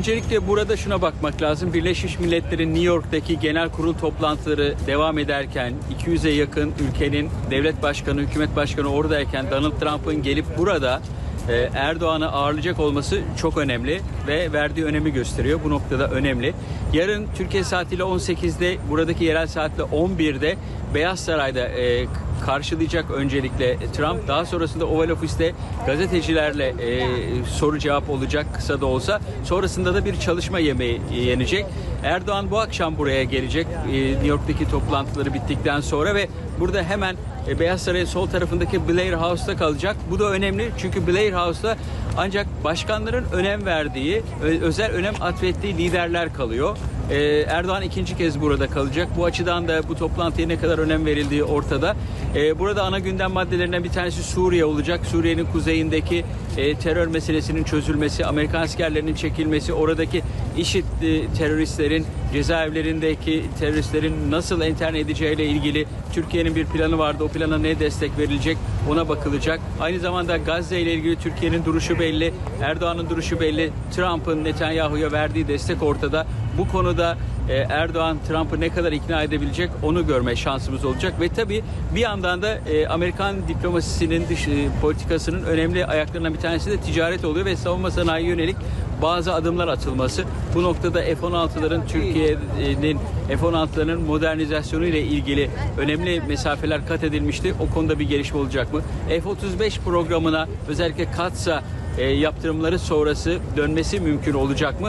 Öncelikle burada şuna bakmak lazım. Birleşmiş Milletler'in New York'taki genel kurul toplantıları devam ederken 200'e yakın ülkenin devlet başkanı, hükümet başkanı oradayken Donald Trump'ın gelip burada e, Erdoğan'ı ağırlayacak olması çok önemli ve verdiği önemi gösteriyor. Bu noktada önemli. Yarın Türkiye saatiyle 18'de, buradaki yerel saatle 11'de Beyaz Saray'da e, karşılayacak öncelikle Trump. Daha sonrasında Oval Ofis'te gazetecilerle e, soru cevap olacak kısa da olsa. Sonrasında da bir çalışma yemeği yenecek. Erdoğan bu akşam buraya gelecek. E, New York'taki toplantıları bittikten sonra ve burada hemen e, Beyaz Saray'ın sol tarafındaki Blair House'ta kalacak. Bu da önemli çünkü Blair House'ta ancak başkanların önem verdiği, özel önem atfettiği liderler kalıyor. Ee, Erdoğan ikinci kez burada kalacak. Bu açıdan da bu toplantıya ne kadar önem verildiği ortada. Ee, burada ana gündem maddelerinden bir tanesi Suriye olacak. Suriye'nin kuzeyindeki e, terör meselesinin çözülmesi, Amerikan askerlerinin çekilmesi, oradaki IŞİD e, teröristlerin cezaevlerindeki teröristlerin nasıl enterne edeceğiyle ilgili Türkiye'nin bir planı vardı. O plana ne destek verilecek ona bakılacak. Aynı zamanda Gazze ile ilgili Türkiye'nin duruşu belli, Erdoğan'ın duruşu belli, Trump'ın Netanyahu'ya verdiği destek ortada. Bu konuda Erdoğan Trump'ı ne kadar ikna edebilecek onu görme şansımız olacak ve tabii bir yandan da e, Amerikan diplomasisinin dış e, politikasının önemli ayaklarından bir tanesi de ticaret oluyor ve savunma sanayi yönelik bazı adımlar atılması. Bu noktada F-16'ların Türkiye'nin F-16'ların modernizasyonu ile ilgili önemli mesafeler kat edilmişti. O konuda bir gelişme olacak mı? F-35 programına özellikle katsa e, yaptırımları sonrası dönmesi mümkün olacak mı?